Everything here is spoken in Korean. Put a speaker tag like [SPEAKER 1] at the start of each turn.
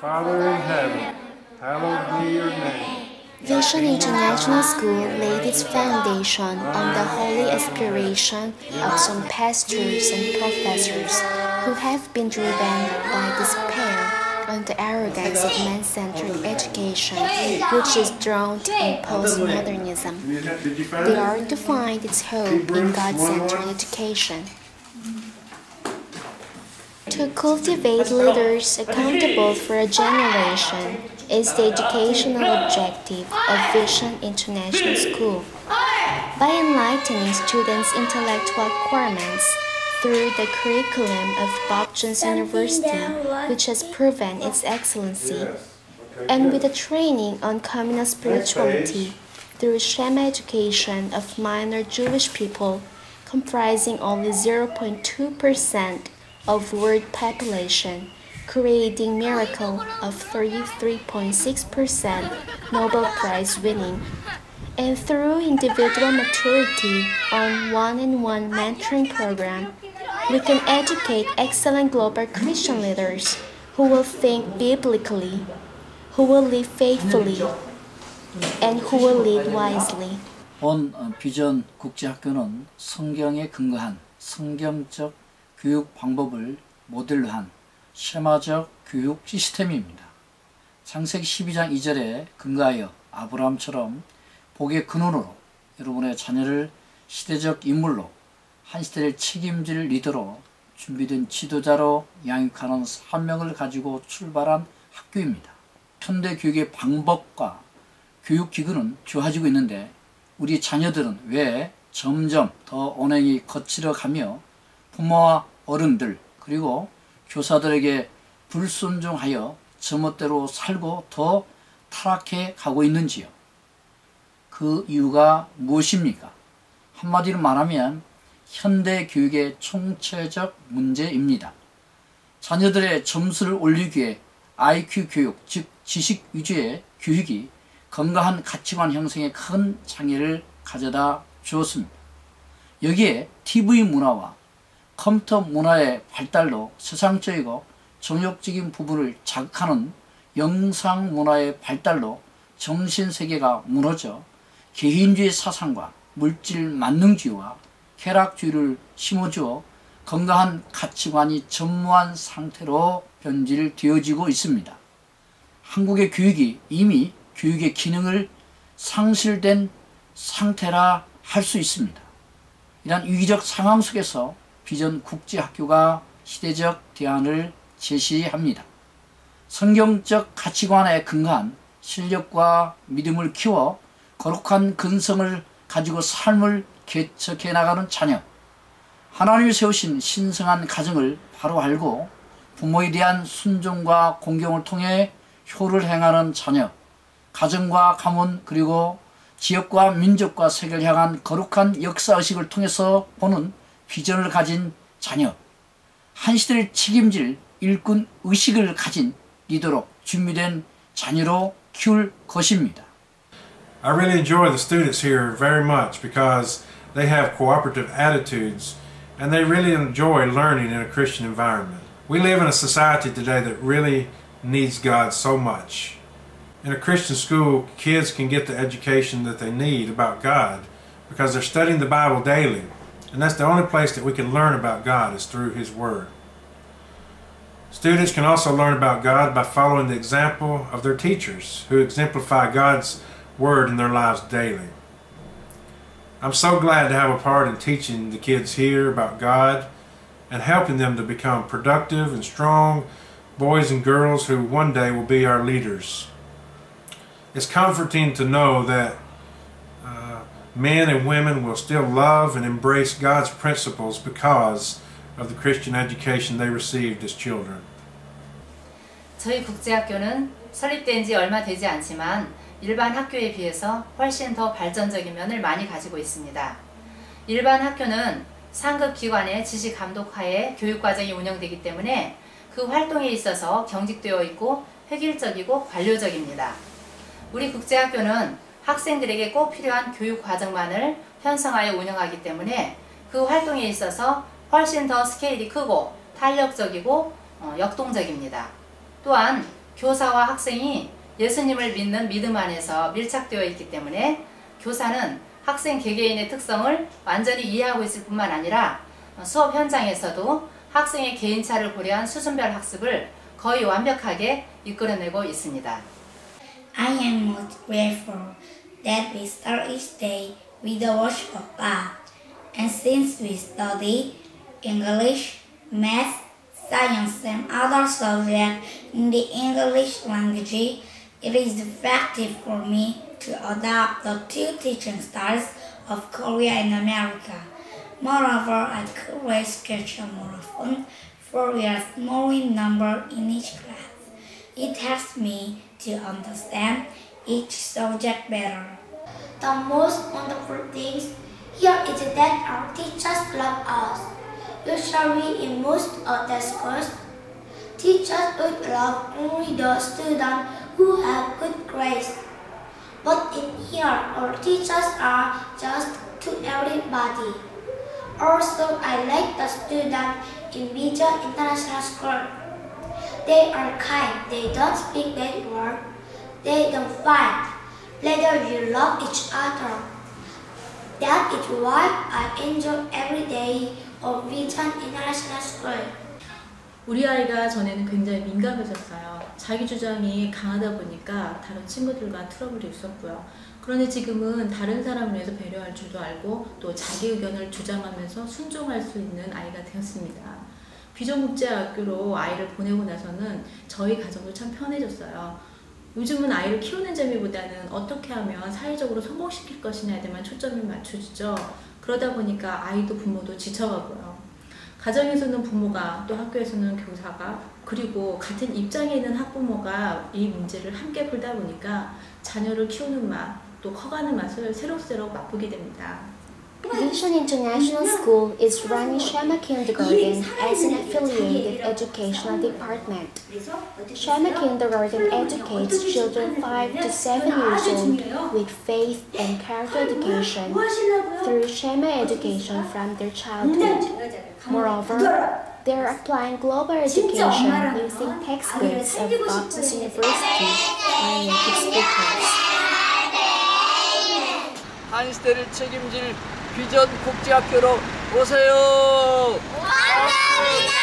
[SPEAKER 1] Father in heaven, hallowed be your name.
[SPEAKER 2] Vision International School laid its foundation on the holy aspiration of some pastors and professors who have been driven by despair and the arrogance of man-centered education, which is drowned in postmodernism. They are to find its hope in God-centered education. To cultivate leaders accountable for a generation is the educational objective of Vision International School. By enlightening students' intellectual requirements through the curriculum of Bob Jones University, which has proven its excellency, and with the training on communal spirituality through Shema education of minor Jewish people, comprising only 0.2% of world population, creating miracle of 33.6% Nobel Prize winning, and through individual maturity on one-on-one mentoring program, we can educate excellent global Christian leaders who will think biblically, who will live faithfully, and who will lead wisely.
[SPEAKER 3] 본 비전 국제학교는 성경에 근거한 성경적 교육 방법을 모델로 한 쉐마적 교육 시스템입니다. 창세기 12장 2절에 근거하여 아브라함처럼 복의 근원으로 여러분의 자녀를 시대적 인물로 한 시대를 책임질 리더로 준비된 지도자로 양육하는 사명을 가지고 출발한 학교입니다. 현대 교육의 방법과 교육 기구는 좋아지고 있는데 우리 자녀들은 왜 점점 더 언행이 거칠어 가며 부모와 어른들 그리고 교사들에게 불순종하여 제멋대로 살고 더 타락해 가고 있는지요. 그 이유가 무엇입니까? 한마디로 말하면 현대 교육의 총체적 문제입니다. 자녀들의 점수를 올리기 위해 IQ 교육, 즉 지식 위주의 교육이 건강한 가치관 형성에 큰 장애를 가져다 주었습니다. 여기에 TV 문화와 컴퓨터 문화의 발달로 세상적이고 정욕적인 부분을 자극하는 영상 문화의 발달로 정신세계가 무너져 개인주의 사상과 물질 만능주의와 쾌락주의를 심어주어 건강한 가치관이 전무한 상태로 변질되어지고 있습니다. 한국의 교육이 이미 교육의 기능을 상실된 상태라 할 수 있습니다. 이러한 위기적 상황 속에서 비전 국제학교가 시대적 대안을 제시합니다. 성경적 가치관에 근거한 실력과 믿음을 키워 거룩한 근성을 가지고 삶을 개척해 나가는 자녀 하나님이 세우신 신성한 가정을 바로 알고 부모에 대한 순종과 공경을 통해 효를 행하는 자녀 가정과 가문 그리고 지역과 민족과 세계를 향한 거룩한 역사의식을 통해서 보는 비전을 가진 자녀 한 시대를 책임질 일꾼 의식을 가진 리더로 준비된 자녀로 키울 것입니다.
[SPEAKER 1] I really enjoy the students here very much because they have cooperative attitudes and they really enjoy learning in a Christian environment. We live in a society today that really needs God so much. In a Christian school, kids can get the education that they need about God because they're studying the Bible daily. And that's the only place that we can learn about God is through His Word. Students can also learn about God by following the example of their teachers who exemplify God's Word in their lives daily. I'm so glad to have a part in teaching the kids here about God and helping them to become productive and strong boys and girls who one day will be our leaders. It's comforting to know that men and women will still love and embrace God's principles because of the Christian education they received as children.
[SPEAKER 4] 저희 국제학교는 설립된 지 얼마 되지 않지만 일반 학교에 비해서 훨씬 더 발전적인 면을 많이 가지고 있습니다. 일반 학교는 상급 기관의 지시 감독하에 교육 과정이 운영되기 때문에 그 활동에 있어서 경직되어 있고 획일적이고 관료적입니다. 우리 국제학교는 학생들에게 꼭 필요한 교육 과정만을 편성하여 운영하기 때문에 그 활동에 있어서 훨씬 더 스케일이 크고 탄력적이고 어, 역동적입니다. 또한 교사와 학생이 예수님을 믿는 믿음 안에서 밀착되어 있기 때문에 교사는 학생 개개인의 특성을 완전히 이해하고 있을 뿐만 아니라 수업 현장에서도 학생의 개인차를 고려한 수준별 학습을 거의 완벽하게 이끌어내고 있습니다.
[SPEAKER 5] I am most grateful that we start each day with the worship of God. And since we study English, math, science, and other subjects in the English language, it is effective for me to adopt the two teaching styles of Korea and America. Moreover, I could question more often, for we are small in number in each class. It helps me to understand each subject better.
[SPEAKER 6] The most wonderful things here is that our teachers love us. Usually in most of the schools, teachers would love only the students who have good grades. But in here, our teachers are just to everybody. Also, I like the students in Vision International School. They are kind, they don't speak bad words, they don't fight. Rather, you love each other. That is why I enjoy every day of Vision International School.
[SPEAKER 7] 우리 아이가 전에는 굉장히 민감해졌어요. 자기 주장이 강하다 보니까 다른 친구들과 트러블이 있었고요. 그런데 지금은 다른 사람을 위해서 배려할 줄도 알고 또 자기 의견을 주장하면서 순종할 수 있는 아이가 되었습니다. 비전국제학교로 아이를 보내고 나서는 저희 가정도 참 편해졌어요. 요즘은 아이를 키우는 재미보다는 어떻게 하면 사회적으로 성공시킬 것이냐에 대한 초점을 맞춰주죠. 그러다 보니까 아이도 부모도 지쳐가고요. 가정에서는 부모가 또 학교에서는 교사가 그리고 같은 입장에 있는 학부모가 이 문제를 함께 풀다 보니까 자녀를 키우는 맛 또 커가는 맛을 새록새록 맛보게 됩니다.
[SPEAKER 2] Vision International School is run in Shama Kindergarten as an affiliated educational department. Shama Kindergarten educates children 5 to 7 years old with faith and character education through Shama education from their childhood. Moreover, they are applying global education using textbooks of Baptist University by native speakers.
[SPEAKER 3] 한 시대를 책임질 비전 국제학교로 오세요. 감사합니다.